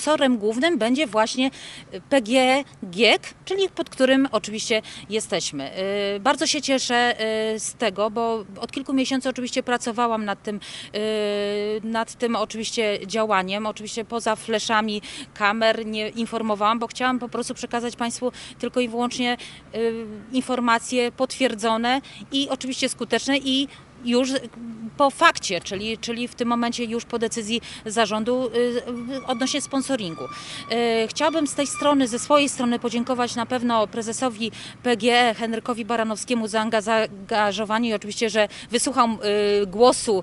Sponsorem głównym będzie właśnie PG GIEK, czyli pod którym oczywiście jesteśmy. Y, Bardzo się cieszę y, z tego, bo od kilku miesięcy oczywiście pracowałam nad tym, y, nad tym oczywiście działaniem. Oczywiście poza fleszami kamer nie informowałam, bo chciałam po prostu przekazać Państwu tylko i wyłącznie y, informacje potwierdzone i oczywiście skuteczne i już po fakcie, czyli, czyli w tym momencie już po decyzji zarządu y, odnośnie sponsoringu. Y, Chciałabym z tej strony, ze swojej strony podziękować na pewno prezesowi PGE Henrykowi Baranowskiemu za anga- zaangażowanie i oczywiście, że wysłuchał y, głosu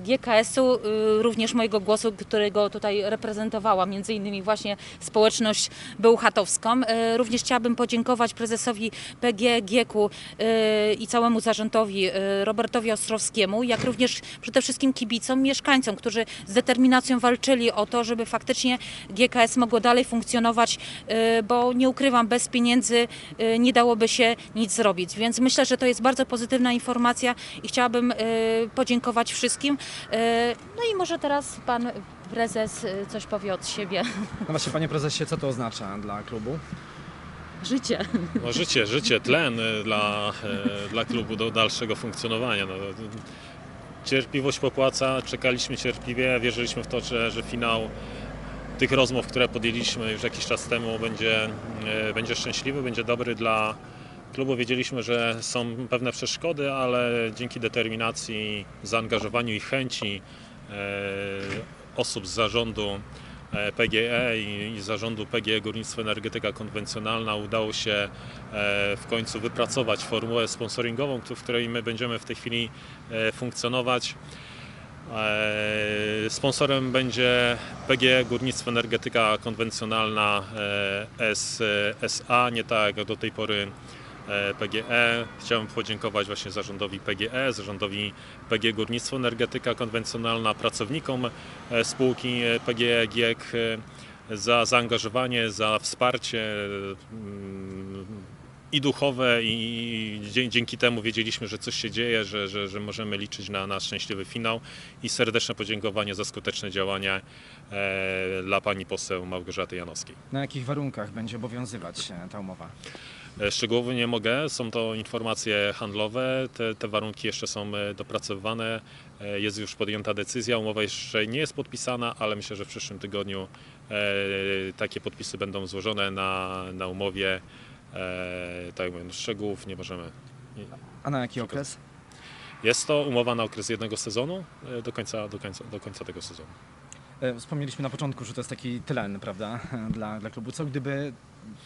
GKS-u, również mojego głosu, którego tutaj reprezentowała, między innymi właśnie społeczność bełchatowską. Również chciałabym podziękować prezesowi PGE GIEK-u i całemu zarządowi Robertowi Ostrowskiemu, jak również przede wszystkim kibicom, mieszkańcom, którzy z determinacją walczyli o to, żeby faktycznie GKS mogło dalej funkcjonować, y, bo nie ukrywam, bez pieniędzy y, nie dałoby się nic zrobić. Więc myślę, że to jest bardzo pozytywna informacja i chciałabym y, podziękować wszystkim. No i może teraz pan prezes coś powie od siebie. No właśnie, panie prezesie, co to oznacza dla klubu? Życie. No, życie, życie, tlen y, dla, y, dla klubu do dalszego funkcjonowania. No, cierpliwość popłaca, czekaliśmy cierpliwie, wierzyliśmy w to, że, że finał tych rozmów, które podjęliśmy już jakiś czas temu będzie, y, będzie szczęśliwy, będzie dobry dla klubu. Wiedzieliśmy, że są pewne przeszkody, ale dzięki determinacji, zaangażowaniu i chęci osób z zarządu PGE i, i zarządu PGE Górnictwo Energetyka Konwencjonalna udało się e, w końcu wypracować formułę sponsoringową, w której my będziemy w tej chwili e, funkcjonować. E, Sponsorem będzie PGE Górnictwo Energetyka Konwencjonalna e, S, SA, nie tak jak do tej pory e, PGE. Chciałem podziękować właśnie zarządowi PGE, zarządowi PGE Górnictwo Energetyka Konwencjonalna, pracownikom e, spółki e, PGE GIEK e, za zaangażowanie, za wsparcie mm, i duchowe i dzięki temu wiedzieliśmy, że coś się dzieje, że, że, że możemy liczyć na, na szczęśliwy finał i serdeczne podziękowanie za skuteczne działania dla pani poseł Małgorzaty Janowskiej. Na jakich warunkach będzie obowiązywać ta umowa? E, Szczegółowo nie mogę, są to informacje handlowe, te, te warunki jeszcze są e, dopracowywane, E, jest już podjęta decyzja, umowa jeszcze nie jest podpisana, ale myślę, że w przyszłym tygodniu takie podpisy będą złożone na, na umowie. Tak mówię, szczegółów nie możemy. A na jaki okres? Jest to umowa na okres jednego sezonu do końca, do końca, do końca tego sezonu. Wspomnieliśmy na początku, że to jest taki tlen, prawda, dla, dla klubu. Co gdyby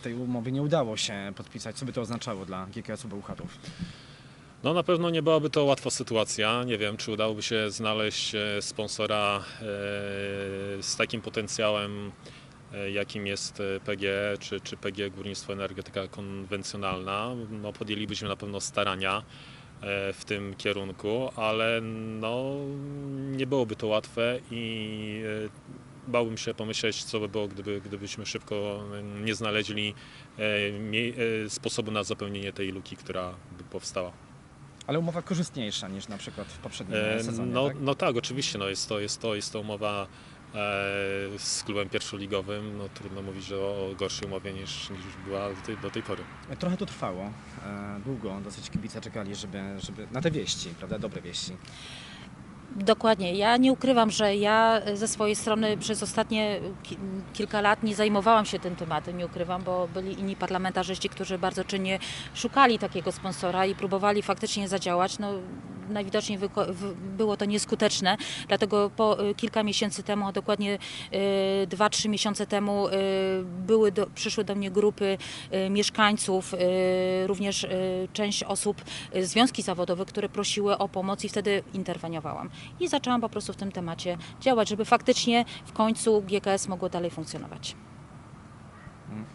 tej umowy nie udało się podpisać? Co by to oznaczało dla GKS-u Bełchatów? No na pewno nie byłaby to łatwa sytuacja. Nie wiem, czy udałoby się znaleźć e, sponsora e, z takim potencjałem, e, jakim jest PGE czy, czy PGE Górnictwo Energetyka Konwencjonalna. No, podjęlibyśmy na pewno starania w tym kierunku, ale no, nie byłoby to łatwe i bałbym się pomyśleć, co by było, gdyby, gdybyśmy szybko nie znaleźli e, e, sposobu na zapełnienie tej luki, która by powstała. Ale umowa korzystniejsza niż na przykład w poprzednim sezonie, No tak? no tak, oczywiście. No jest, to, jest, to, jest to umowa e, z klubem pierwszoligowym. No, trudno mówić o gorszej umowie niż, niż była do tej, do tej pory. Trochę to trwało. Długo dosyć kibice czekali, żeby, żeby na te wieści, prawda, dobre wieści. Dokładnie. Ja nie ukrywam, że ja ze swojej strony przez ostatnie ki- kilka lat nie zajmowałam się tym tematem, nie ukrywam, bo byli inni parlamentarzyści, którzy bardzo czynnie szukali takiego sponsora i próbowali faktycznie zadziałać. No, najwidoczniej było to nieskuteczne, dlatego po y, kilka miesięcy temu, a dokładnie y, dwa, trzy miesiące temu y, były do, przyszły do mnie grupy y, mieszkańców, y, również y, część osób, y, związki zawodowe, które prosiły o pomoc i wtedy interweniowałam. I zaczęłam po prostu w tym temacie działać, żeby faktycznie w końcu GKS mogło dalej funkcjonować.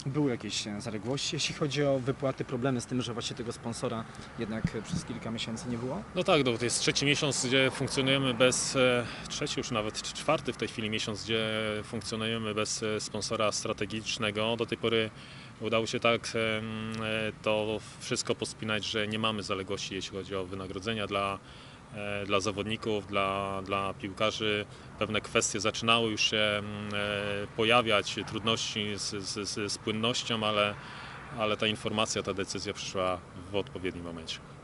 Były jakieś e, zaległości, jeśli chodzi o wypłaty, problemy z tym, że właśnie tego sponsora jednak e, przez kilka miesięcy nie było? No tak, no, to jest trzeci miesiąc, gdzie funkcjonujemy bez, e, trzeci już nawet czwarty w tej chwili miesiąc, gdzie funkcjonujemy bez sponsora strategicznego. Do tej pory udało się tak to wszystko pospinać, że nie mamy zaległości, jeśli chodzi o wynagrodzenia dla dla zawodników, dla, dla piłkarzy. Pewne kwestie zaczynały już się mm, e, pojawiać, trudności z, z, z płynnością, ale, ale ta informacja, ta decyzja przyszła w odpowiednim momencie.